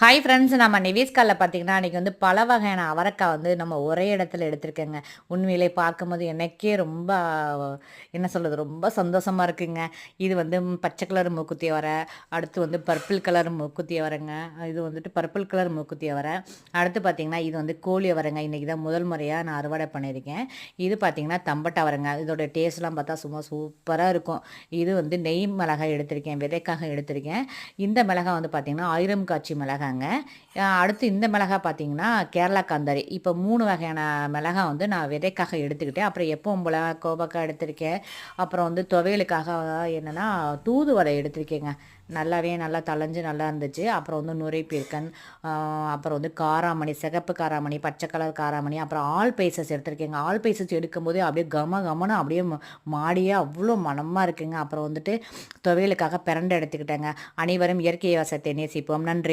Hi friends நம்ம நிவேஸ்காலில் பார்த்தீங்கன்னா அன்றைக்கி வந்து பல வகையான அவரைக்காய் வந்து நம்ம ஒரே இடத்துல எடுத்திருக்கேங்க. உண்மையிலே பார்க்கும்போது எனக்கே ரொம்ப என்ன சொல்கிறது ரொம்ப சந்தோஷமாக இருக்குங்க. இது வந்து பச்சை கலர் மூக்குத்தி வர அடுத்து வந்து பர்பிள் கலர் மூக்குத்தி வரங்க இது வந்துட்டு பர்பிள் கலர் மூக்குத்தி வர அடுத்து பார்த்திங்கன்னா இது வந்து கோழி வரங்க இன்றைக்கி தான் முதல் முறையாக நான் அறுவடை பண்ணியிருக்கேன். இது பார்த்திங்கன்னா தம்பட்டை வரங்க இதோட டேஸ்ட்லாம் பார்த்தா சும்மா சூப்பராக இருக்கும். இது வந்து நெய் மிளகாய் எடுத்திருக்கேன் விதைக்காக எடுத்திருக்கேன். இந்த மிளகாய் வந்து பார்த்திங்கன்னா ஆயிரம் காட்சி மிளகாங்க. அடுத்து இந்த மிளகா பார்த்தீங்கன்னா கேரளா காந்தாரி. இப்போ மூணு வகையான மிளகா வந்து நான் விதைக்காக எடுத்துக்கிட்டேன். அப்புறம் எப்பவும் போல கோபக்காய் எடுத்திருக்கேன். அப்புறம் வந்து துவையலுக்காக என்னென்னா தூதுவளை எடுத்திருக்கேங்க. நல்லாவே நல்லா தளைஞ்சு நல்லா இருந்துச்சு. அப்புறம் வந்து நுரை அப்புறம் வந்து காராமணி சிகப்பு காராமணி பச்சை கலர் காராமணி அப்புறம் ஆல் பைசஸ் எடுத்திருக்கேங்க. ஆல் பைசஸ் எடுக்கும்போதே அப்படியே கம கமனம் அப்படியே மாடியே அவ்வளோ மனமாக இருக்குங்க. அப்புறம் வந்துட்டு துவையலுக்காக பிரண்டை எடுத்துக்கிட்டேங்க. அனைவரும் இயற்கை வசத்தை நேசிப்போம். நன்றி.